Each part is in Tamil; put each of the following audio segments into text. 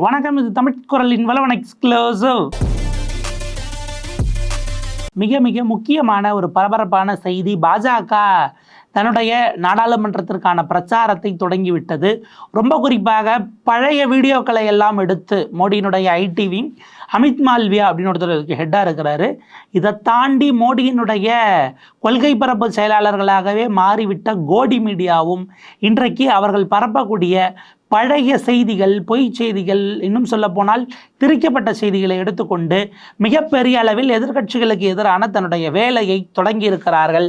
வணக்கம் இது தமிழ் குரலின் வளவன் எக்ஸ்க்ளூசிவ் மிக மிக முக்கியமான ஒரு பரபரப்பான செய்தி பாஜக தன்னுடைய நாடாளுமன்றத்திற்கான பிரச்சாரத்தை தொடங்கிவிட்டது. ரொம்ப குறிப்பாக பழைய வீடியோக்களை எல்லாம் எடுத்து மோடியினுடைய ஐடிவி அமித் மால்வியா அப்படின்னு ஒருத்தர் ஹெட்டாக இருக்கிறாரு. இதை தாண்டி மோடியினுடைய கொள்கை பரப்பு செயலாளர்களாகவே மாறிவிட்ட கோடி மீடியாவும் இன்றைக்கு அவர்கள் பரப்பக்கூடிய பழைய செய்திகள் பொய் செய்திகள் இன்னும் சொல்லப்போனால் திரிக்கப்பட்ட செய்திகளை எடுத்துக்கொண்டு மிகப்பெரிய அளவில் எதிர்க்கட்சிகளுக்கு எதிரான தன்னுடைய வேலையை தொடங்கி இருக்கிறார்கள்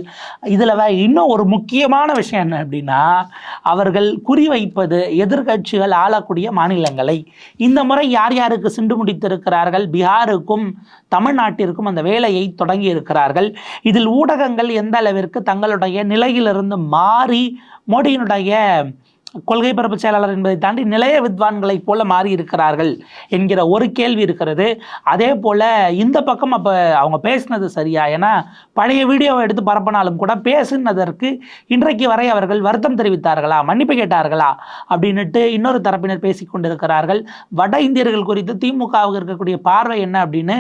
இதில் இன்னும் ஒரு முக்கியமான விஷயம் என்ன அப்படின்னா அவர்கள் குறிவைப்பது எதிர்க்கட்சிகள் ஆளக்கூடிய மாநிலங்களை. இந்த முறை யார் யாருக்கு சிண்டு முடித்திருக்கிறார்கள்? பீகாருக்கும் தமிழ்நாட்டிற்கும் அந்த வேலையை தொடங்கி இருக்கிறார்கள் இதில் ஊடகங்கள் எந்த அளவிற்கு தங்களுடைய நிலையிலிருந்து மாறி மோடியினுடைய கொள்கை பரப்பு செயலாளர் என்பதை தாண்டி நிலைய வித்வான்களைப் போல மாறி இருக்கிறார்கள் என்கிற ஒரு கேள்வி இருக்கிறது. அதே போல் இந்த பக்கம் அப்போ அவங்க பேசினது சரியா? ஏன்னா பழைய வீடியோவை எடுத்து பரப்பினாலும் கூட பேசுனதற்கு இன்றைக்கு வரை அவர்கள் வருத்தம் தெரிவித்தார்களா? மன்னிப்பு கேட்டார்களா? அப்படின்னுட்டு இன்னொரு தரப்பினர் பேசி கொண்டிருக்கிறார்கள் வட இந்தியர்கள் குறித்து திமுகவுக்கு இருக்கக்கூடிய பார்வை என்ன அப்படின்னு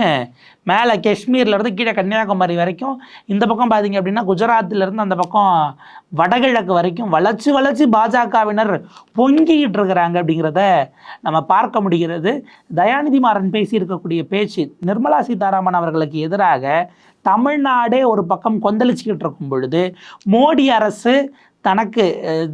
மேலே காஷ்மீர்லேருந்து கீழே கன்னியாகுமரி வரைக்கும் இந்த பக்கம் பார்த்தீங்க அப்படின்னா குஜராத்திலேருந்து அந்த பக்கம் வடகிழக்கு வரைக்கும் வளர்ச்சி வளர்ச்சி பாஜகவினர் பொங்கிக்கிட்டு இருக்கிறாங்க அப்படிங்கிறத நம்ம பார்க்க முடிகிறது. தயாநிதி மாறன் பேசியிருக்கக்கூடிய பேச்சு நிர்மலா சீதாராமன் அவர்களுக்கு எதிராக தமிழ்நாடே ஒரு பக்கம் கொந்தளிச்சுக்கிட்டு இருக்கும் பொழுது மோடி அரசு தனக்கு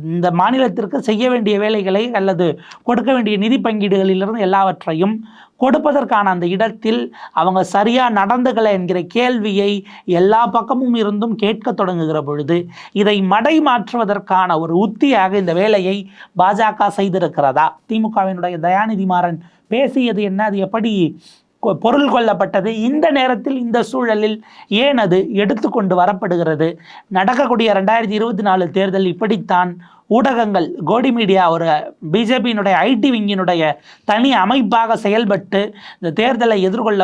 இந்த மாநிலத்திற்கு செய்ய வேண்டிய வேலைகளை அல்லது கொடுக்க வேண்டிய நிதி பங்கீடுகளிலிருந்து எல்லாவற்றையும் கொடுப்பதற்கான அந்த இடத்தில் அவங்க சரியாக நடந்துக்கலை என்கிற கேள்வியை எல்லா பக்கமும் இருந்தும் கேட்க தொடங்குகிற பொழுது இதை மடை மாற்றுவதற்கான ஒரு உத்தியாக இந்த வேலையை பாஜக செய்திருக்கிறதா? திமுகவினுடைய தயாநிதி மாறன் பேசியது என்ன? அது எப்படி கொ- பொருள் கொள்ளப்பட்டது? இந்த நேரத்தில் இந்த சூழலில் ஏன் அது எடுத்துக்கொண்டு வரப்படுகிறது? நடக்கக்கூடிய ரெண்டாயிரத்தி இருபத்தி நாலு தேர்தல் இப்படித்தான் ஊடகங்கள் கோடி மீடியா ஒரு பிஜேபியினுடைய ஐடி விங்கினுடைய தனி அமைப்பாக செயல்பட்டு இந்த தேர்தலை எதிர்கொள்ள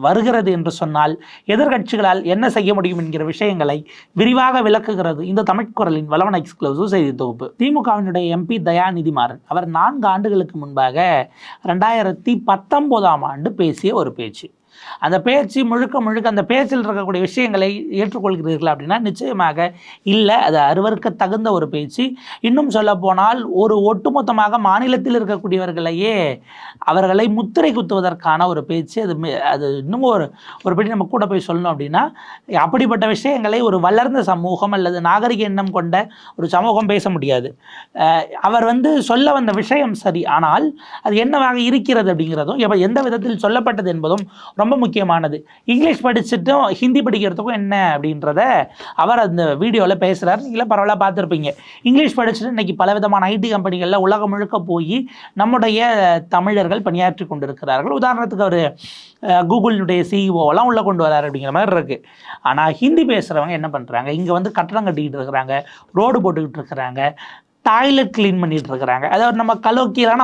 வருகிறது என்று சொன்னால் எதிர்க்கட்சிகளால் என்ன செய்ய முடியும் என்கிற விஷயங்களை விரிவாக விளக்குகிறது இந்த தமிழ்குரலின் வளவன எக்ஸ்க்ளூசிவ் செய்தி தொகுப்பு. திமுகவினுடைய எம்பி தயாநிதி மாறன் அவர் நான்கு ஆண்டுகளுக்கு முன்பாக ரெண்டாயிரத்தி பத்தொம்போதாம் ஆண்டு பேசிய ஒரு பேச்சு. அந்த பேச்சு முழுக்க முழுக்க அந்த பேச்சில் இருக்கக்கூடிய விஷயங்களை ஏற்றுக்கொள்கிறீர்கள் அப்படின்னா நிச்சயமாக இல்லை. அது அருவருக்க தகுந்த ஒரு பேச்சு. இன்னும் சொல்லப்போனால் ஒரு ஒட்டுமொத்தமாக மாநிலத்தில் இருக்கக்கூடியவர்களையே அவர்களை முத்திரை குத்துவதற்கான ஒரு பேச்சு. அது அது இன்னும் ஒரு ஒரு படி நம்ம கூட போய் சொல்லணும் அப்படின்னா அப்படிப்பட்ட விஷயங்களை ஒரு வளர்ந்த சமூகம் அல்லது நாகரிக எண்ணம் கொண்ட ஒரு சமூகம் பேச முடியாது. அவர் வந்து சொல்ல வந்த விஷயம் சரி. ஆனால் அது என்னவாக இருக்கிறது அப்படிங்கிறதும் எந்த விதத்தில் சொல்லப்பட்டது என்பதும் ரொம்ப முக்கியமானது. இங்கிலீஷ் படிச்சுட்டும் ஹிந்தி படிக்கிறதுக்கும் என்ன அப்படின்றத அவர் அந்த வீடியோவில் பேசுகிறார் நீங்களே பரவாயில்ல பார்த்துருப்பீங்க. இங்கிலீஷ் படிச்சுட்டு இன்றைக்கி பலவிதமான ஐடி கம்பெனிகளில் உலகம் முழுக்க போய் நம்முடைய தமிழர்கள் பணியாற்றி கொண்டிருக்கிறார்கள். உதாரணத்துக்கு அவர் கூகுளினுடைய சிஇஓலாம் உள்ளே கொண்டு வரார் அப்படிங்கிற மாதிரி இருக்குது ஆனால் ஹிந்தி பேசுகிறவங்க என்ன பண்ணுறாங்க இங்கே வந்து கட்டடம் கட்டிக்கிட்டு இருக்கிறாங்க. ரோடு போட்டுக்கிட்டு இருக்கிறாங்க. டாய்லெட் க்ளீன் பண்ணிட்டு இருக்கிறாங்க அதாவது நம்ம கலோக்கியலான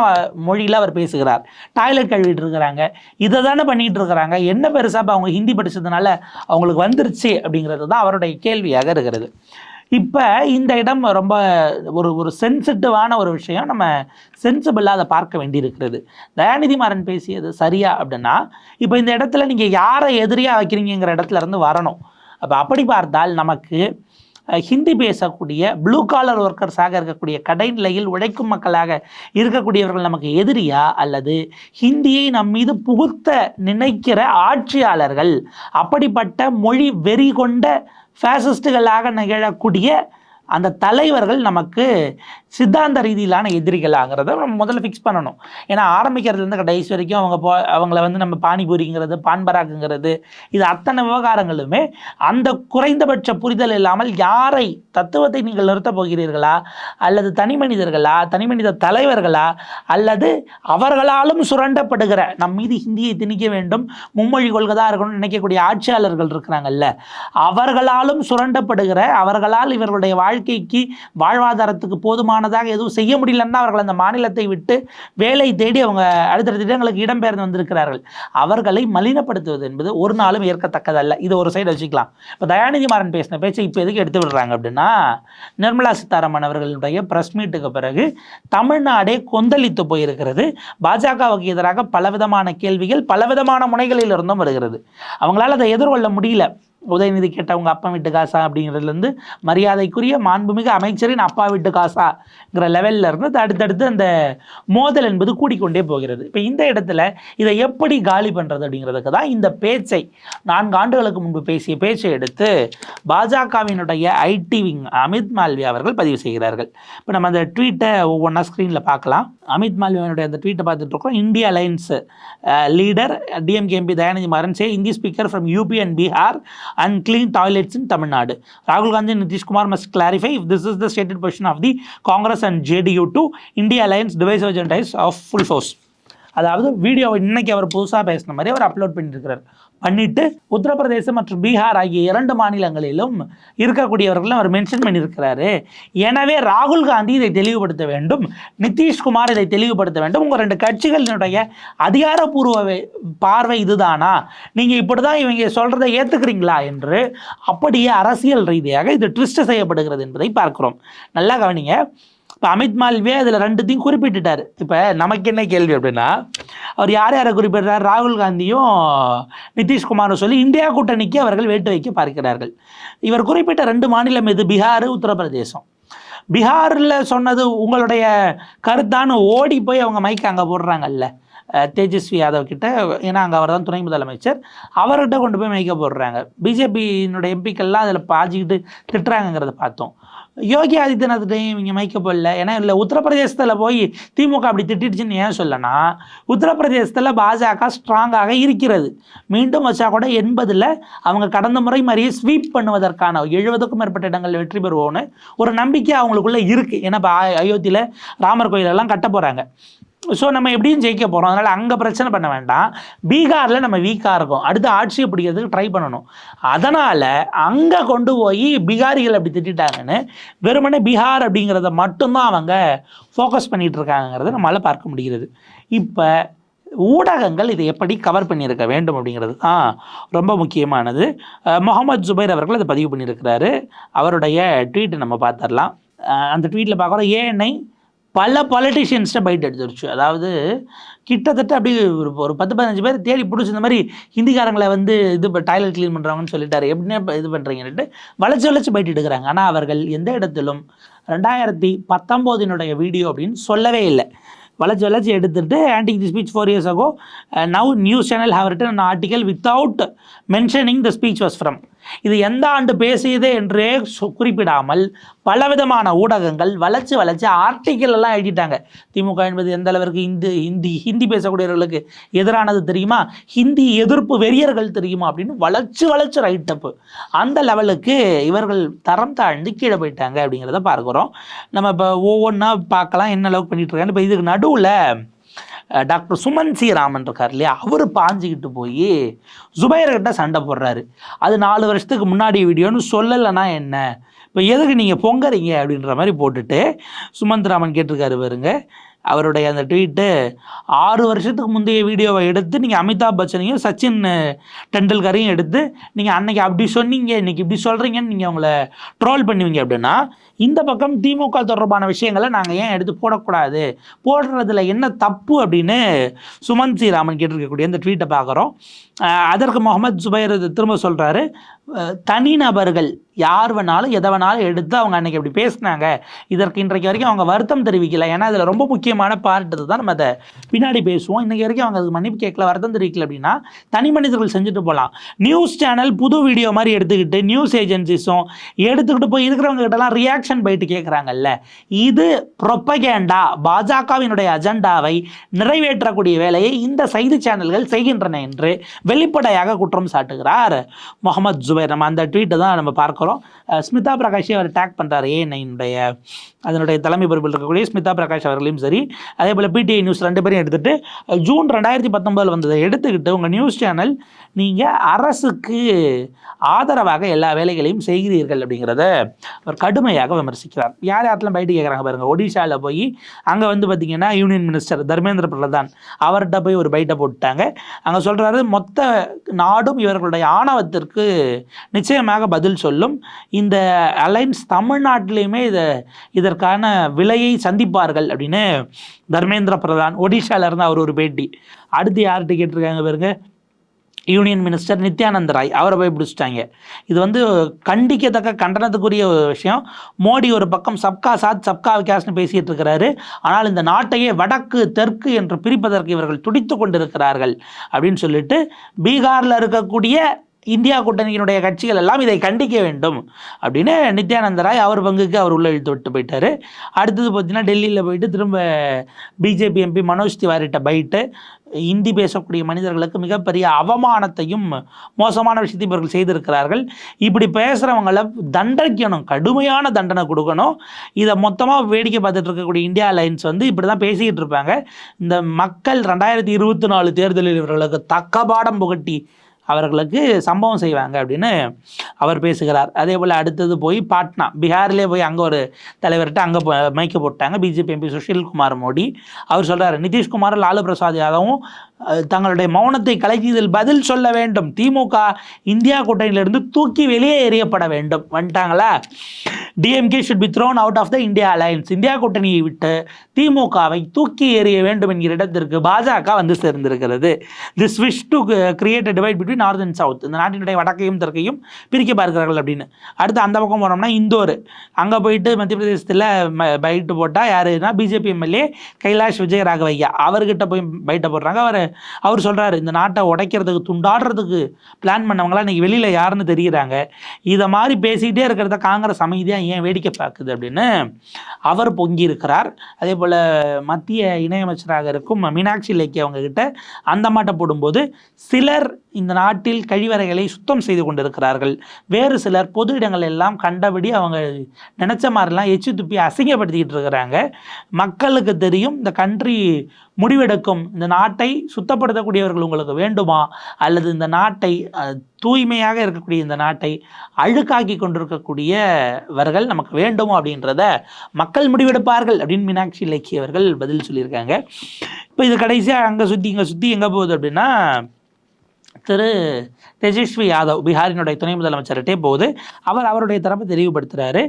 மொழியில் அவர் பேசுகிறார். டாய்லெட் கழுவிட்டு இருக்கிறாங்க இதை தானே பண்ணிட்டு இருக்கிறாங்க என்ன பெருசாக இப்போ அவங்க ஹிந்தி படித்ததுனால அவங்களுக்கு வந்துருச்சு அப்படிங்கிறது தான் அவருடைய கேள்வியாக இருக்கிறது. இப்போ இந்த இடம் ரொம்ப ஒரு ஒரு சென்சிட்டிவான ஒரு விஷயம். நம்ம சென்சிபிளாக அதை பார்க்க வேண்டியிருக்கிறது. தயாநிதி மாறன் பேசியது சரியா அப்படின்னா இப்போ இந்த இடத்துல நீங்கள் யாரை எதிரியாக வைக்கிறீங்கிற இடத்துல இருந்து வரணும். அப்போ அப்படி பார்த்தால் நமக்கு ஹிந்தி பேசக்கூடிய ப்ளூ காலர் ஒர்க்கர்ஸாக இருக்கக்கூடிய கடைநிலையில் உழைக்கும் மக்களாக இருக்கக்கூடியவர்கள் நமக்கு எதிரியா? அல்லது ஹிந்தியை நம் மீது புகுத்த நினைக்கிற ஆட்சியாளர்கள் அப்படிப்பட்ட மொழி வெறி கொண்ட ஃபேசிஸ்டுகளாக நிகழக்கூடிய அந்த தலைவர்கள் நமக்கு சித்தாந்த ரீதியிலான எதிரிகளாகிறத நம்ம முதல்ல ஃபிக்ஸ் பண்ணணும். ஏன்னா ஆரம்பிக்கிறதுலேருந்து கடைசி வரைக்கும் அவங்க போ அவங்கள வந்து நம்ம பானிபூரிங்கிறது பான்பராக்குங்கிறது இது அத்தனை விவகாரங்களுமே அந்த குறைந்தபட்ச புரிதல் இல்லாமல் யாரை தத்துவத்தை நீங்கள் நிறுத்தப் போகிறீர்களா? அல்லது தனி மனிதர்களா? தனி மனித தலைவர்களா? அல்லது அவர்களாலும் சுரண்டப்படுகிற நம் மீது ஹிந்தியை திணிக்க வேண்டும் மும்மொழி கொள்கை தான் இருக்கணும்னு நினைக்கக்கூடிய ஆட்சியாளர்கள் இருக்கிறாங்கல்ல அவர்களாலும் சுரண்டப்படுகிற அவர்களால் இவர்களுடைய வாழ்க்கை வாழ்க்கைக்கு வாழ்வாதாரத்துக்கு போதுமானதாக எதுவும் செய்ய முடியலன்னா அவர்கள் அந்த மாநிலத்தை விட்டு வேலை தேடி அவங்க அடுத்தடுத்த இடங்களுக்கு இடம்பெயர்ந்து வந்திருக்கிறார்கள். அவர்களை மலினப்படுத்துவது என்பது ஒரு நாளும் ஏற்கத்தக்கதல்ல. இது ஒரு சைடு வச்சுக்கலாம். இப்போ தயாநிதி மாறன் பேசின பேச்சை இப்போ எதுக்கு எடுத்து விடுறாங்க அப்படின்னா நிர்மலா சீதாராமன் அவர்களுடைய ப்ரெஸ் மீட்டுக்கு பிறகு தமிழ்நாடே கொந்தளித்து போயிருக்கிறது. பாஜகவுக்கு எதிராக பலவிதமான கேள்விகள் பலவிதமான முனைகளில் இருந்தும் வருகிறது. அவங்களால அதை எதிர்கொள்ள முடியல. உதயநிதி கேட்டவங்க அப்பா வீட்டு காசா அப்படிங்கிறதுலேருந்து மரியாதைக்குரிய மாண்புமிகு அமைச்சரின் அப்பா வீட்டு காசாங்கிற லெவலில் இருந்து அடுத்தடுத்து அந்த மோதல் என்பது கூடிக்கொண்டே போகிறது. இப்போ இந்த இடத்துல இதை எப்படி காலி பண்ணுறது அப்படிங்கிறதுக்கு தான் இந்த பேச்சை நான்கு ஆண்டுகளுக்கு முன்பு பேசிய பேச்சை எடுத்து பாஜகவினுடைய ஐடி விங் அமித் மால்வி அவர்கள் பதிவு செய்கிறார்கள். இப்போ நம்ம அந்த ட்வீட்டை ஒவ்வொன்றா ஸ்க்ரீனில் பார்க்கலாம். அமித் மால்வியனுடைய அந்த ட்வீட்டை பார்த்துட்டு இருக்கோம் India alliance leader DMK MP Dhayanidhi Maran say Hindi speaker from UP and Bihar and clean toilets in Tamil Nadu ராகுல் Gandhi Nitish Kumar must clarify if this is the stated position of the Congress and JDU to India alliance devise agendas of full force அதாவது வீடியோவை இன்னைக்கு அவர் புதுசாக பேசின மாதிரி அவர் அப்லோட் பண்ணியிருக்கிறார் பண்ணிட்டு உத்தரப்பிரதேசம் மற்றும் பீகார் ஆகிய இரண்டு மாநிலங்களிலும் இருக்கக்கூடியவர்களும் அவர் மென்ஷன் பண்ணியிருக்கிறாரு. எனவே ராகுல் காந்தி இதை தெளிவுபடுத்த வேண்டும். நிதிஷ்குமார் இதை தெளிவுபடுத்த வேண்டும். உங்கள் ரெண்டு கட்சிகளினுடைய அதிகாரப்பூர்வ பார்வை இதுதானா? நீங்கள் இப்படி தான் இவங்க சொல்கிறத ஏற்றுக்கிறீங்களா என்று அப்படியே அரசியல் ரீதியாக இது ட்விஸ்ட் செய்யப்படுகிறது என்பதை பார்க்கிறோம். நல்லா கவனிங்க. இப்போ அமித் மால்வே அதில் ரெண்டுத்தையும் குறிப்பிட்டுட்டார். இப்போ நமக்கு என்ன கேள்வி அப்படின்னா அவர் யார் யாரை குறிப்பிட்டார் ராகுல் காந்தியும் நிதிஷ்குமாரும் சொல்லி இந்தியா கூட்டணிக்கு அவர்கள் வேட்டு வைக்க பார்க்கிறார்கள். இவர் குறிப்பிட்ட ரெண்டு மாநிலம் எது? பீகார் உத்தரப்பிரதேசம். பீகாரில் சொன்னது உங்களுடைய கருத்தான்னு ஓடி போய் அவங்க மைக் அங்கே போடுறாங்கல்ல. தேஜஸ்வி யாதவ் கிட்ட ஏன்னா அங்கே அவர் தான் துணை முதலமைச்சர். அவர்கிட்ட கொண்டு போய் மைக்க போடுறாங்க. பிஜேபியினுடைய எம்பிக்கள்லாம் அதில் பாஞ்சிக்கிட்டு திட்டுறாங்கங்கிறத பார்த்தோம். யோகி ஆதித்யநாத்தையும் இங்கே மைக்க போடல ஏன்னா இல்லை உத்தரப்பிரதேசத்தில் போய் திமுக அப்படி திட்டிடுச்சுன்னு ஏன் சொல்லனா உத்தரப்பிரதேசத்தில் பாஜக ஸ்ட்ராங்காக இருக்கிறது. மீண்டும் வச்சா கூட எண்பதில் அவங்க கடந்த முறை மாதிரியே ஸ்வீப் பண்ணுவதற்கான எழுபதுக்கும் மேற்பட்ட இடங்களில் வெற்றி பெறுவோன்னு ஒரு நம்பிக்கை அவங்களுக்குள்ளே இருக்குது ஏன்னா இப்போ அயோத்தியில் ராமர் கோயிலெல்லாம் கட்ட போகிறாங்க ஸோ நம்ம எப்படியும் ஜெயிக்க போகிறோம் அதனால் அங்கே பிரச்சனை பண்ண வேண்டாம். பீகாரில் நம்ம வீக்காக இருக்கோம். அடுத்து ஆட்சியை பிடிக்கிறதுக்கு ட்ரை பண்ணணும். அதனால் அங்கே கொண்டு போய் பீகாரிகள் அப்படி திட்டாங்கன்னு வெறுமனே பீகார் அப்படிங்கிறத மட்டும்தான் அவங்க ஃபோக்கஸ் பண்ணிகிட்டு இருக்காங்கிறத நம்மளால் பார்க்க முடிகிறது. இப்போ ஊடகங்கள் இதை எப்படி கவர் பண்ணியிருக்க வேண்டும் அப்படிங்கிறது தான் ரொம்ப முக்கியமானது. முகமது ஜுபைர் அவர்கள் அதை பதிவு பண்ணியிருக்கிறாரு. அவருடைய ட்வீட்டை நம்ம பார்த்துடலாம். அந்த ட்வீட்டில் பார்க்குறோம் ஏஎன்ஐ பல பாலிட்டிஷியன்ஸ்ட்டை பைட் எடுத்துருச்சு. அதாவது கிட்டத்தட்ட அப்படி ஒரு ஒரு பத்து பதினஞ்சு பேர் தேடி பிடிச்சி இந்த மாதிரி ஹிந்திக்காரங்களை வந்து இது டாய்லெட் க்ளீன் பண்ணுறாங்கன்னு சொல்லிட்டாரு. எப்படின்னா இது பண்ணுறீங்கன்ட்டு வளைச்சு வளைச்சு பைட் எடுக்கிறாங்க. ஆனால் அவர்கள் எந்த இடத்திலும் ரெண்டாயிரத்தி பத்தொம்போதினுடைய வீடியோ அப்படின்னு சொல்லவே இல்லை. வளைச்சு வளைச்சு எடுத்துகிட்டு antique the speech four years ago now news channel have written article without mentioning the speech was from இது எந்த ஆண்டு பேசியது என்றே சு- குறிப்பிடாமல் பலவிதமான ஊடகங்கள் வளர்ச்சி வளர்ச்சி ஆர்டிக்கல் எல்லாம் எழுதிட்டாங்க. திமுக என்பது எந்த அளவிற்கு இந்து ஹிந்தி ஹிந்தி பேசக்கூடியவர்களுக்கு எதிரானது தெரியுமா? ஹிந்தி எதிர்ப்பு வெறியர்கள் தெரியுமா? அப்படின்னு வளர்ச்சி வளர்ச்சி ரைட் அந்த லெவலுக்கு இவர்கள் தரம் தாழ்ந்து கீழே போயிட்டாங்க அப்படிங்கிறத பார்க்குறோம். நம்ம இப்போ ஒவ்வொன்றா பார்க்கலாம் என்ன அளவுக்கு பண்ணிட்டு இருக்காங்க. இப்போ இதுக்கு நடுவில் டாக்டர் சுமன் சி ராமன் இருக்கார் இல்லையா? அவர் பாஞ்சிக்கிட்டு போய் ஜுபைர்கிட்ட சண்டை போடுறாரு. அது நாலு வருஷத்துக்கு முன்னாடி வீடியோன்னு சொல்லலைன்னா என்ன? இப்போ எதுக்கு நீங்கள் பொங்கறீங்க அப்படின்ற மாதிரி போட்டுட்டு சுமந்த் ராமன் கேட்டிருக்காரு பாருங்க. அவருடைய அந்த ட்வீட்டு ஆறு வருஷத்துக்கு முந்தைய வீடியோவை எடுத்து நீங்கள் அமிதாப் பச்சனையும் சச்சின் டெண்டுல்கரையும் எடுத்து நீங்கள் அன்னைக்கு அப்படி சொன்னீங்க இன்னைக்கு இப்படி சொல்கிறீங்கன்னு நீங்கள் அவங்கள ட்ரோல் பண்ணுவீங்க அப்படின்னா இந்த பக்கம் திமுக தொடர்பான விஷயங்களை நாங்கள் ஏன் எடுத்து போடக்கூடாது? போடுறதுல என்ன தப்பு அப்படின்னு சுமன் ஸ்ரீராமன் ராமன் கேட்டிருக்கக்கூடிய இந்த ட்வீட்டை பார்க்குறோம். அதற்கு முகமது சுபைர் திரும்ப சொல்கிறாரு தனிநபர்கள் யார் வேணாலும் எதை வேணாலும் எடுத்து அவங்க அன்றைக்கி அப்படி பேசினாங்க. இதற்கு இன்றைக்கு வரைக்கும் அவங்க வருத்தம் தெரிவிக்கல. ஏன்னா அதில் ரொம்ப முக்கியமான பார்ட்டு தான் நம்ம அதை பின்னாடி பேசுவோம். இன்றைக்கி வரைக்கும் அவங்க அதுக்கு மன்னிப்பு கேட்கல வருத்தம் தெரிவிக்கல அப்படின்னா தனி மனிதர்கள் செஞ்சுட்டு போகலாம் நியூஸ் சேனல் புது வீடியோ மாதிரி எடுத்துக்கிட்டு நியூஸ் ஏஜென்சிஸும் எடுத்துக்கிட்டு போய் இருக்கிறவங்க கிட்டலாம் ரியாக்ஷன் போயிட்டு கேட்குறாங்கல்ல இது ப்ரொப்பகேண்டா பாஜகவினுடைய அஜெண்டாவை நிறைவேற்றக்கூடிய வேலையை இந்த செய்தி சேனல்கள் செய்கின்றன என்று வெளிப்படையாக குற்றம் சாட்டுகிறார் முகமது ஜுபைர். நம்ம அந்த ட்வீட்டை தான் நம்ம பார்க்குறோம். ஸ்மிதா பிரகாஷை அவர் டேக் பண்ணுறாரு ஏஎன்ஐனுடைய அதனுடைய தலைமை பொறுப்பில் இருக்கக்கூடிய ஸ்மிதா பிரகாஷ் அவர்களையும் சரி அதே போல் பிடிஐ நியூஸ் ரெண்டு பேரையும் எடுத்துகிட்டு ஜூன் ரெண்டாயிரத்தி பத்தொம்பதில் வந்ததை எடுத்துக்கிட்டு உங்கள் நியூஸ் சேனல் நீங்கள் அரசுக்கு ஆதரவாக எல்லா வேலைகளையும் செய்கிறீர்கள் அப்படிங்கிறத அவர் கடுமையாக விமர்சிக்கிறார் யார் யாரெல்லாம் பயிட்டு கேட்குறாங்க பாருங்க. ஒடிஷாவில் போய் அங்கே வந்து பார்த்தீங்கன்னா யூனியன் மினிஸ்டர் தர்மேந்திர பிரதான் அவர்கிட்ட போய் ஒரு பைட்டை போட்டுட்டாங்க அங்கே சொல்கிறாரு மொத்த நாடும் இவர்களுடைய ஆணவத்திற்கு நிச்சயமாக பதில் சொல்லும். இந்த அலைன்ஸ் தமிழ்நாட்டிலையுமே இதை இதற்கான விலையை சந்திப்பார்கள் அப்படின்னு தர்மேந்திர பிரதான் ஒடிஷாவிலேருந்து அவர் ஒரு பேட்டி. அடுத்து யார்கிட்ட கேட்டிருக்காங்க பாருங்க. யூனியன் மினிஸ்டர் நித்யானந்த ராய் அவரை போய் பிடிச்சிட்டாங்க இது வந்து கண்டிக்கத்தக்க கண்டனத்துக்குரிய ஒரு விஷயம். மோடி ஒரு பக்கம் சப்கா சாத் சப்கா விகாஸ்னு பேசிகிட்டு இருக்கிறாரு. ஆனால் இந்த நாட்டையே வடக்கு தெற்கு என்று பிரிப்பதற்கு இவர்கள் துடித்து கொண்டிருக்கிறார்கள் அப்படின்னு சொல்லிட்டு பீகாரில் இருக்கக்கூடிய இந்தியா கூட்டணியினுடைய கட்சிகள் எல்லாம் இதை கண்டிக்க வேண்டும் அப்படின்னு நித்யானந்த ராய் அவர் பங்குக்கு அவர் உள்ள இழுத்து விட்டு போயிட்டார். அடுத்தது பார்த்தீங்கன்னா டெல்லியில் போயிட்டு திரும்ப பிஜேபி எம்பி மனோஜ் திவாரிட்ட பைட்டு இந்தி பேசக்கூடிய மனிதர்களுக்கு மிகப்பெரிய அவமானத்தையும் மோசமான விஷயத்தையும் இவர்கள் செய்திருக்கிறார்கள். இப்படி பேசுகிறவங்களை தண்டனைக்கணும் கடுமையான தண்டனை கொடுக்கணும். இதை மொத்தமாக வேடிக்கை பார்த்துட்டு இருக்கக்கூடிய இந்தியா அலைன்ஸ் வந்து இப்படி தான் பேசிக்கிட்டு இருப்பாங்க. இந்த மக்கள் ரெண்டாயிரத்தி இருபத்தி நாலு தேர்தலில் இவர்களுக்கு தக்க பாடம் புகட்டி அவர்களுக்கு சம்பவம் செய்வாங்க அப்படின்னு அவர் பேசுகிறார். அதே போல் அடுத்தது போய் பாட்னா பீகார்லேயே போய் அங்கே ஒரு தலைவர்கிட்ட அங்கே மைக்க போட்டாங்க. BJP MP Sushil Kumar Modi. அவர் சொல்கிறார் நிதிஷ்குமார் லாலு பிரசாத் யாதவும் தங்களுடைய மௌனத்தை கலைக்கியதில் பதில் சொல்ல வேண்டும். திமுக இந்தியா கூட்டணியிலிருந்து தூக்கி வெளியே எறியப்பட வேண்டும். வந்துட்டாங்களா? DMK should be thrown out of the India alliance India கூட்டணியை விட்டு திமுகவை தூக்கி எறிய வேண்டும் என்கிற இடத்திற்கு பாஜக வந்து சேர்ந்திருக்கிறது. This wish to create divide between north and south இந்த நாட்டினுடைய வடக்கையும் தெற்கையும் பிரிக்க பார்க்கிறார்கள் அப்படின்னு. அடுத்து அந்த பக்கம் போனோம்னா இந்தோர். அங்கே போயிட்டு மத்திய பிரதேசத்தில் பைட்டு போட்டால் யாருன்னா BJP MLA Kailash Vijayvargiya அவர்கிட்ட போய் பைட்டை போடுறாங்க. அவர் அவர் சொல்கிறாரு இந்த நாட்டை உடைக்கிறதுக்கு துண்டாடுறதுக்கு பிளான் பண்ணவங்களாம் இன்றைக்கி வெளியில் யாருன்னு தெரிகிறாங்க இதை மாதிரி பேசிக்கிட்டே இருக்கிறத காங்கிரஸ் அமைதியாக ஏன் வேடிக்கை பார்க்குது அப்படின்னு அவர் பொங்கியிருக்கிறார். அதே போல் மத்திய இணையமைச்சராக இருக்கும் மீனாட்சி லேக்கி அவங்கக்கிட்ட அந்த மாட்டை போடும்போது சிலர் இந்த நாட்டில் கழிவறைகளை சுத்தம் செய்து கொண்டிருக்கிறார்கள். வேறு சிலர் பொது இடங்கள் எல்லாம் கண்டபடி அவங்க நினச்ச மாதிரிலாம் எச்சு துப்பி அசிங்கப்படுத்திக்கிட்டு இருக்கிறாங்க. மக்களுக்கு தெரியும் இந்த கண்ட்ரி முடிவெடுக்கும். இந்த நாட்டை சுத்தப்படுத்தக்கூடியவர்கள் உங்களுக்கு வேண்டுமா? அல்லது இந்த நாட்டை தூய்மையாக இருக்கக்கூடிய இந்த நாட்டை அழுக்காக்கி கொண்டிருக்கக்கூடியவர்கள் நமக்கு வேண்டுமோ அப்படின்றத மக்கள் முடிவெடுப்பார்கள் அப்படின்னு மீனாட்சி இலக்கியவர்கள் பதில் சொல்லியிருக்காங்க. இப்போ இது கடைசியாக அங்கே சுற்றி இங்கே சுற்றி எங்கே போகுது அப்படின்னா திரு தேஜஸ்வி யாதவ் பீகாரினுடைய துணை முதலமைச்சர்கிட்டே போது அவர் அவருடைய தரப்பை தெளிவுபடுத்துகிறாரு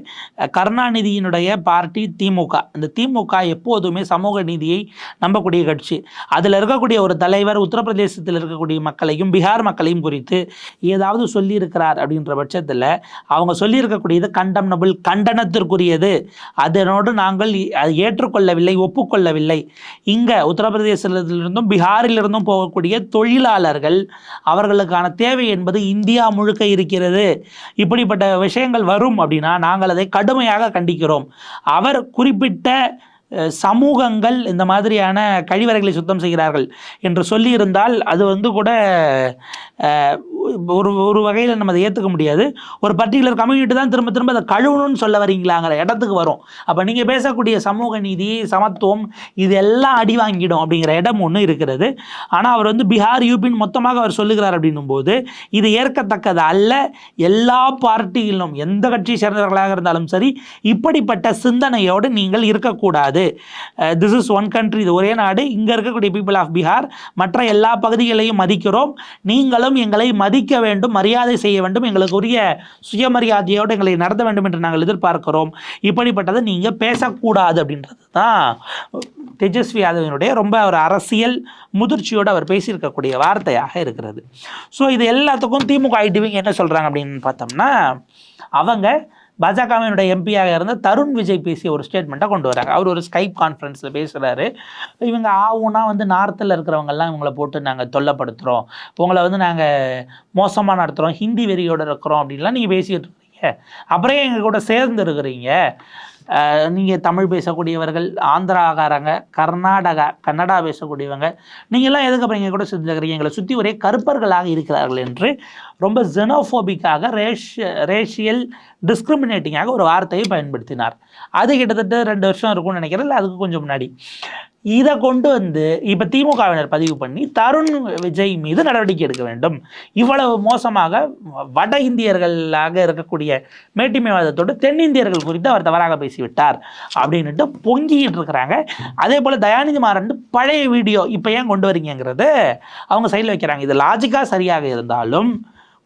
கருணாநிதியினுடைய பார்ட்டி திமுக. இந்த திமுக எப்போதுமே சமூக நீதியை நம்பக்கூடிய கட்சி. அதில் இருக்கக்கூடிய ஒரு தலைவர் உத்தரப்பிரதேசத்தில் இருக்கக்கூடிய மக்களையும் பீகார் மக்களையும் குறித்து ஏதாவது சொல்லியிருக்கிறார் அப்படின்ற பட்சத்தில் அவங்க சொல்லியிருக்கக்கூடியது கண்டம்னபிள் கண்டனத்திற்குரியது. அதனோடு நாங்கள் ஏற்றுக்கொள்ளவில்லை ஒப்புக்கொள்ளவில்லை. இங்கே உத்தரப்பிரதேசத்திலிருந்தும் பீகாரிலிருந்தும் போகக்கூடிய தொழிலாளர்கள் அவர்களுக்கான தேவை என்பது இந்தியா முழுக்க இருக்கிறது. இப்படிப்பட்ட விஷயங்கள் வரும் அப்படின்னா நாங்கள் அதை கடுமையாக கண்டிக்கிறோம். அவர் குறிப்பிட்ட சமூகங்கள் இந்த மாதிரியான கழிவறைகளை சுத்தம் செய்கிறார்கள் என்று சொல்லியிருந்தால் அது வந்து கூட ஒரு ஒரு வகையில் நம்ம அதை ஏற்றுக்க முடியாது. ஒரு பர்டிகுலர் கம்யூனிட்டி தான் திரும்ப திரும்ப அதை கழுவணும்னு சொல்ல வரீங்களாங்கிற இடத்துக்கு வரும். அப்போ நீங்கள் பேசக்கூடிய சமூக நீதி சமத்துவம் இது எல்லாம் அடி வாங்கிடும் அப்படிங்கிற இடம் ஒன்று இருக்கிறது. ஆனால் அவர் வந்து பீகார் யூபின்னு மொத்தமாக அவர் சொல்லுகிறார் அப்படின்னும் போது இது ஏற்கத்தக்கது அல்ல. எல்லா பார்ட்டியிலும் எந்த கட்சியை சேர்ந்தவர்களாக இருந்தாலும் சரி இப்படிப்பட்ட சிந்தனையோடு நீங்கள் இருக்கக்கூடாது. திஸ் இஸ் ஒன் கண்ட்ரி இது ஒரே நாடு. இங்கே இருக்கக்கூடிய பீப்புள் ஆஃப் பீகார் மற்ற எல்லா பகுதிகளையும் மதிக்கிறோம். நீங்களும் எங்களை மதிக்க வேண்டும் மரியாதை செய்ய வேண்டும். எங்களுக்கு உரிய சுயமரியாதையோடு எங்களை நடத்த வேண்டும் என்று நாங்கள் எதிர்பார்க்கிறோம். இப்படிப்பட்டதை நீங்கள் பேசக்கூடாது அப்படின்றது தான் தேஜஸ்வி யாதவினுடைய ரொம்ப ஒரு அரசியல் முதிர்ச்சியோடு அவர் பேசியிருக்கக்கூடிய வார்த்தையாக இருக்கிறது. ஸோ இது எல்லாத்துக்கும் திமுக ஐடிவிங்க என்ன சொல்கிறாங்க அப்படின்னு பார்த்தோம்னா அவங்க பாஜகவினுடைய எம்பியாக இருந்த தருண் விஜய் பேசிய ஒரு ஸ்டேட்மெண்ட்டை கொண்டு வராங்க. அவர் ஒரு ஸ்கைப் கான்ஃபரன்ஸில் பேசுகிறாரு இவங்க ஆவுனா வந்து நார்த்தில் இருக்கிறவங்கெல்லாம் இவங்களை போட்டு நாங்கள் தொல்லப்படுத்துகிறோம் உங்களை வந்து நாங்கள் மோசமாக நடத்துகிறோம் ஹிந்தி வெறியோடு இருக்கிறோம் அப்படின்லாம் நீங்கள் பேசிகிட்டு இருக்கீங்க. அப்புறம் எங்கள் கூட சேர்ந்து இருக்கிறீங்க நீங்கள் தமிழ் பேசக்கூடியவர்கள் ஆந்திராகாரங்க கர்நாடகா கன்னடா பேசக்கூடியவங்க நீங்கள்லாம் எதுக்கு அப்புறம் எங்கள் கூட சேர்ந்துருக்கிறீங்க எங்களை சுற்றி ஒரே கருப்பர்களாக இருக்கிறார்கள் என்று ரொம்ப ஜெனோஃபோபிக்காக ரேஷ் ரேஷியல் டிஸ்கிரிமினேட்டிங்காக ஒரு வார்த்தையை பயன்படுத்தினார். அது கிட்டத்தட்ட ரெண்டு வருஷம் இருக்கும்னு நினைக்கிறேன். இல்லை அதுக்கு கொஞ்சம் முன்னாடி. இதை கொண்டு வந்து இப்போ திமுகவினர் பதிவு பண்ணி தருண் விஜய் மீது நடவடிக்கை எடுக்க வேண்டும். இவ்வளவு மோசமாக வட இந்தியர்களாக இருக்கக்கூடிய மேட்டிமைவாதத்தோடு தென்னிந்தியர்கள் குறித்து அவர் தவறாக பேசிவிட்டார் அப்படின்னுட்டு பொங்கிக்கிட்டு இருக்கிறாங்க. அதே போல் தயாநிதி மாறன் பழைய வீடியோ இப்போ ஏன் கொண்டு வரீங்கிறது அவங்க சைடில் வைக்கிறாங்க. இது லாஜிக்காக சரியாக இருந்தாலும்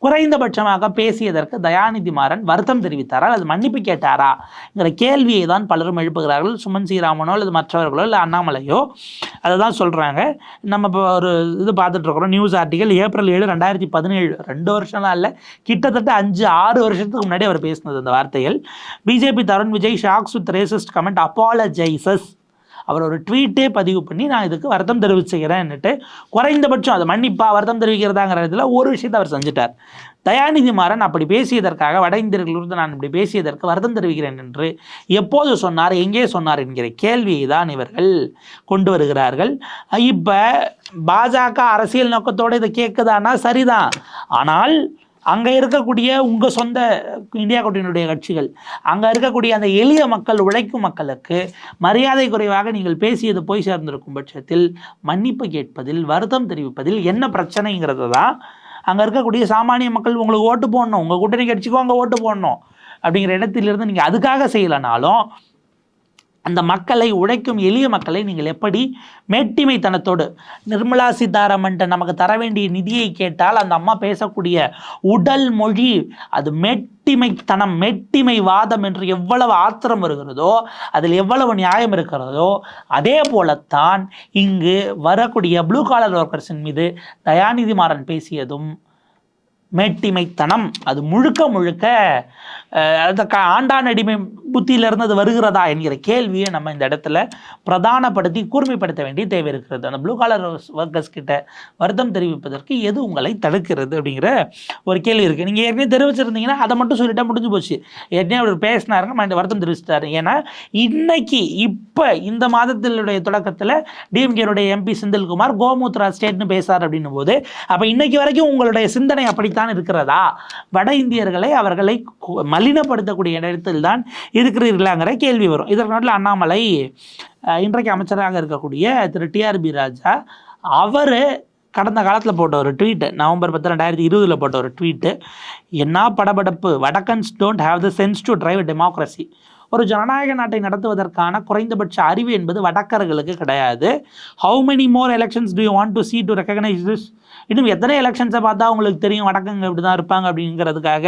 குறைந்தபட்சமாக பேசியதற்கு தயாநிதி மாறன் வருத்தம் தெரிவித்தாரா? அல்லது மன்னிப்பு கேட்டாரா? என்கிற கேள்வியை தான் பலரும் எழுப்புகிறார்கள். சுமன் ஸ்ரீராமனோ அல்லது மற்றவர்களோ இல்லை அண்ணாமலையோ. அதை தான் சொல்கிறாங்க நம்ம இப்போ ஒரு இது பார்த்துட்ருக்குறோம் நியூஸ் ஆர்டிகல் ஏப்ரல் ஏழு ரெண்டாயிரத்தி பதினேழு. ரெண்டு வருஷம்லாம் இல்லை. கிட்டத்தட்ட அஞ்சு ஆறு வருஷத்துக்கு முன்னாடி அவர் பேசினது அந்த வார்த்தைகள். BJP Tarun Vijay shocks with racist comment apologises அவர் ஒரு ட்வீட்டே பதிவு பண்ணி நான் இதுக்கு வருத்தம் தெரிவிச்சுக்கிறேன்னுட்டு குறைந்தபட்சம் அது மன்னிப்பா வருத்தம் தெரிவிக்கிறதாங்கிற இதில் ஒரு விஷயத்தை அவர் செஞ்சுட்டார். தயாநிதி மாறன் அப்படி பேசியதற்காக வட இந்தியர்களிருந்து நான் இப்படி பேசியதற்கு வருத்தம் தெரிவிக்கிறேன் என்று எப்போது சொன்னார் எங்கே சொன்னார் என்கிற கேள்வியை தான் இவர்கள் கொண்டு வருகிறார்கள். இப்போ பாஜக அரசியல் நோக்கத்தோடு இதை கேட்குதானா சரிதான். ஆனால் அங்கே இருக்கக்கூடிய உங்கள் சொந்த இந்தியா கூட்டணியுடைய கட்சிகள் அங்கே இருக்கக்கூடிய அந்த எளிய மக்கள் உழைக்கும் மக்களுக்கு மரியாதை குறைவாக நீங்கள் பேசியது போய் சேர்ந்திருக்கும் பட்சத்தில் மன்னிப்பு கேட்பதில் வருத்தம் தெரிவிப்பதில் என்ன பிரச்சனைங்கிறது தான் அங்கே இருக்கக்கூடிய சாமானிய மக்கள் உங்களுக்கு ஓட்டு போடணும். உங்கள் கூட்டணி கட்சிக்கும் அங்கே ஓட்டு போடணும். அப்படிங்கிற இடத்திலிருந்து நீங்கள் அதுக்காக செய்யலைனாலும் அந்த மக்களை உழைக்கும் எளிய மக்களை நீங்கள் எப்படி மேட்டிமைத்தனத்தோடு நிர்மலா சீதாராமன்ட்ட நமக்கு தர வேண்டிய நிதியை கேட்டால் அந்த அம்மா பேசக்கூடிய உடல் மொழி அது மேட்டிமைத்தனம் மேட்டிமை வாதம் என்று எவ்வளவு ஆத்திரம் வருகிறதோ அதில் எவ்வளவு நியாயம் இருக்கிறதோ அதே போலத்தான் இங்கு வரக்கூடிய ப்ளூ காலர் ஒர்க்கர்ஸின் மீது தயாநிதி மாறன் பேசியதும் மேட்டிமைத்தனம். அது முழுக்க முழுக்க அந்த க ஆண்டான் அடிமை புத்தியிலிருந்து அது வருகிறதா என்கிற கேள்வியை நம்ம இந்த இடத்துல பிரதானப்படுத்தி கூர்மைப்படுத்த வேண்டிய தேவை இருக்கிறது. அந்த ப்ளூ காலர் ஒர்க்கர்ஸ் கிட்ட வருத்தம் தெரிவிப்பதற்கு எது உங்களை தடுக்கிறது அப்படிங்கிற ஒரு கேள்வி இருக்குது நீங்கள் ஏற்கனவே தெரிவிச்சிருந்தீங்கன்னா அதை மட்டும் சொல்லிட்டா முடிஞ்சு போச்சு. ஏற்கனவே அவர் பேசினாருங்க மைண்ட் வருத்தம் தெரிவிச்சிட்டாரு. ஏன்னா இன்னைக்கு இப்போ இந்த மாதத்தினுடைய தொடக்கத்தில் டிஎம்கேனுடைய எம்பி செந்தில்குமார் கோமுத்ரா ஸ்டேட்னு பேசார் அப்படின்னும் போது அப்போ இன்னைக்கு வரைக்கும் உங்களுடைய சிந்தனை அப்படித்தான் இருக்கிறதா? வட இந்தியர்களை அவர்களை மலினப்படுத்தக்கூடிய இடத்தில் தான் இருக்கிறீர்களாங்கிற கேள்வி வரும். இதற்கு நாட்டில் அண்ணாமலை இன்றைக்கு அமைச்சராக இருக்கக்கூடிய திரு. டிஆர்பி ராஜா அவர் கடந்த காலத்தில் போட்ட ஒரு ட்வீட்டு நவம்பர் பத்து ரெண்டாயிரத்தி இருபதில் போட்ட ஒரு ட்வீட்டு என்ன படபடப்பு? வடக்கன்ஸ் don't have the sense to drive democracy ஒரு ஜனநாயக நாட்டை நடத்துவதற்கான குறைந்தபட்ச அறிவு என்பது வடக்கர்களுக்கு கிடையாது. How many more elections do you want to see to recognise this இன்னும் எத்தனை எலெக்ஷன்ஸை பார்த்தா உங்களுக்கு தெரியும் வடக்கங்க இப்படி தான் இருப்பாங்க அப்படிங்கிறதுக்காக.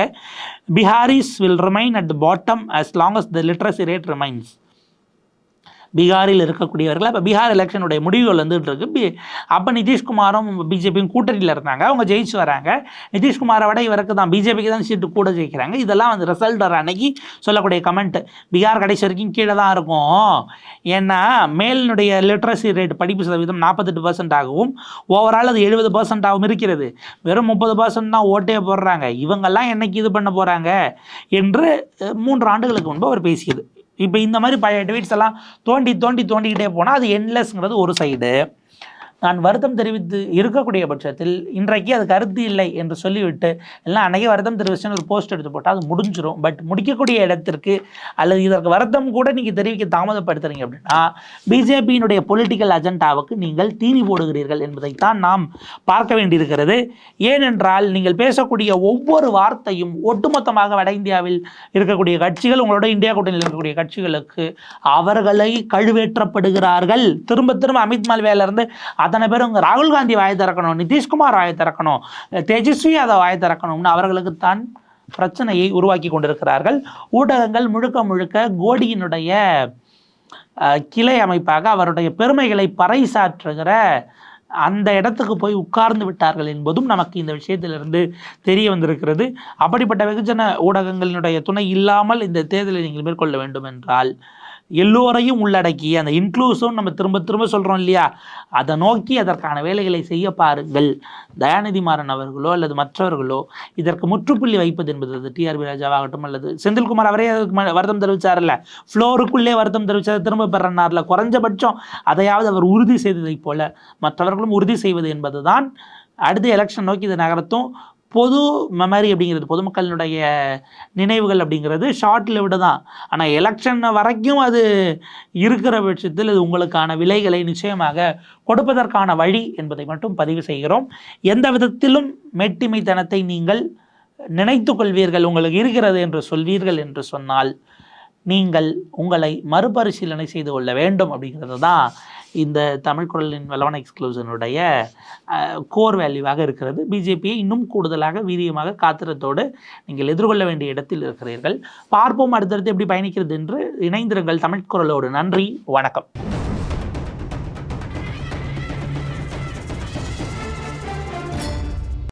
Biharis will remain at the bottom as long as the literacy rate remains பீகாரில் இருக்கக்கூடியவர்கள் அப்போ பீகார் எலெக்ஷனுடைய முடிவுகள் வந்துட்டு இருக்கு பி அப்போ நிதிஷ்குமாரும் பிஜேபியும் கூட்டணியில் இருந்தாங்க. அவங்க ஜெயிச்சு வராங்க. நிதிஷ்குமாரை விட இவருக்கு தான் பிஜேபிக்கு தான் சீட்டு கூட ஜெயிக்கிறாங்க. இதெல்லாம் வந்து ரிசல்ட் வர அன்னைக்கு சொல்லக்கூடிய கமெண்ட் பீகார் கடைசி வரைக்கும் கீழே தான் இருக்கும். ஏன்னா மேலினுடைய லிட்ரஸி ரேட் படிப்பு சதவீதம் நாற்பத்தெட்டு பர்சன்ட் ஆகவும் ஓவரால் அது எழுபது பர்சன்ட் இருக்கிறது. வெறும் முப்பது பர்சன்ட் தான் ஓட்டே போடுறாங்க. இவங்கெல்லாம் என்னைக்கு இது பண்ண போகிறாங்க என்று மூன்று ஆண்டுகளுக்கு முன்பு அவர் பேசியது. இப்போ இந்த மாதிரி பழைய ட்வீட்ஸ் எல்லாம் தோண்டி தோண்டி தோண்டிக்கிட்டே போனால் அது என்லெஸ்ங்கிறது ஒரு சைடு நான் வருத்தம் தெரிவித்து இருக்கக்கூடிய பட்சத்தில் இன்றைக்கு அது கருத்து இல்லை என்று சொல்லிவிட்டு எல்லாம் அன்னைக்கு வருத்தம் தெரிவிச்சுன்னு ஒரு போஸ்ட் எடுத்து போட்டால் அது முடிஞ்சிடும் பட் முடிக்கக்கூடிய இடத்திற்கு அல்லது இதற்கு வருத்தம் கூட நீங்கள் தெரிவிக்க தாமதப்படுத்துறீங்க அப்படின்னா பிஜேபியினுடைய பொலிட்டிக்கல் அஜெண்டாவுக்கு நீங்கள் தீனி போடுகிறீர்கள் என்பதைத்தான் நாம் பார்க்க வேண்டியிருக்கிறது. ஏனென்றால் நீங்கள் பேசக்கூடிய ஒவ்வொரு வார்த்தையும் ஒட்டுமொத்தமாக வட இந்தியாவில் இருக்கக்கூடிய கட்சிகள் உங்களோட இந்தியா கூட்டணியில் இருக்கக்கூடிய கட்சிகளுக்கு அவர்களை கழுவேற்றப்படுகிறார்கள். திரும்ப திரும்ப அமித் மால்வியால அத்தனை பேரும் ராகுல் காந்தி வாயை திறக்கணும் நிதிஷ்குமார் வாயை திறக்கணும் தேஜஸ்வி யாதவ் வாயை திறக்கணும்னு அவர்களுக்கு தான் பிரச்சனையை உருவாக்கி கொண்டிருக்கிறார்கள். ஊடகங்கள் முழுக்க முழுக்க கோடியினுடைய கிளை அமைப்பாக அவருடைய பெருமைகளை பறைசாற்றுகிற அந்த இடத்துக்கு போய் உட்கார்ந்து விட்டார்கள் என்பதும் நமக்கு இந்த விஷயத்திலிருந்து தெரிய வந்திருக்கிறது. அப்படிப்பட்ட வெகுஜன ஊடகங்களினுடைய துணை இல்லாமல் இந்த தேர்தலை நீங்கள் மேற்கொள்ள வேண்டும் என்றால் எல்லோரையும் உள்ளடக்கி அந்த இன்க்ளூசிவ் நம்ம திரும்ப திரும்ப சொல்கிறோம் இல்லையா? அதை நோக்கி அதற்கான வேலைகளை செய்ய பாருங்கள். தயாநிதி மாறன் அவர்களோ அல்லது மற்றவர்களோ இதற்கு முற்றுப்புள்ளி வைப்பது என்பது அது டிஆர்பி ராஜாவாகட்டும் அல்லது செந்தில்குமார் அவரே அதுக்கு ம- வருத்தம் தெரிவித்தார்ல ஃப்ளோருக்குள்ளே வருத்தம் தெரிவிச்சார் திரும்ப பெறனார்ல குறைஞ்சபட்சம் அதையாவது அவர் உறுதி செய்ததைப் போல மற்றவர்களும் உறுதி செய்வது என்பதுதான் அடுத்த எலெக்ஷன் நோக்கி இதை நகர்த்தும். பொது மெமரி அப்படிங்கிறது பொதுமக்களினுடைய நினைவுகள் அப்படிங்கிறது ஷார்ட் லிவ்டு தான். ஆனால் எலெக்ஷன் வரைக்கும் அது இருக்கிற பட்சத்தில் இது உங்களுக்கான விலைகளை நிச்சயமாக கொடுப்பதற்கான வழி என்பதை மட்டும் பதிவு செய்கிறோம். எந்த விதத்திலும் மெட்டிமைத்தனத்தை நீங்கள் நினைத்து கொள்வீர்கள் உங்களுக்கு இருக்கிறது என்று சொல்வீர்கள் என்று சொன்னால் நீங்கள் உங்களை மறுபரிசீலனை செய்து கொள்ள வேண்டும் அப்படிங்கிறது தான் இந்த தமிழ் குரலின் வெலவன் எக்ஸ்க்ளூசனுடைய கோர் வேல்யூவாக இருக்கிறது. பிஜேபியை இன்னும் கூடுதலாக வீரியமாக காத்திரத்தோடு நீங்கள் எதிர்கொள்ள வேண்டிய இடத்தில் இருக்கிறீர்கள். பார்ப்போம் அடுத்தடுத்து எப்படி பயணிக்கிறது என்று இணைந்திருங்கள் தமிழ் குரலோடு. நன்றி. வணக்கம்.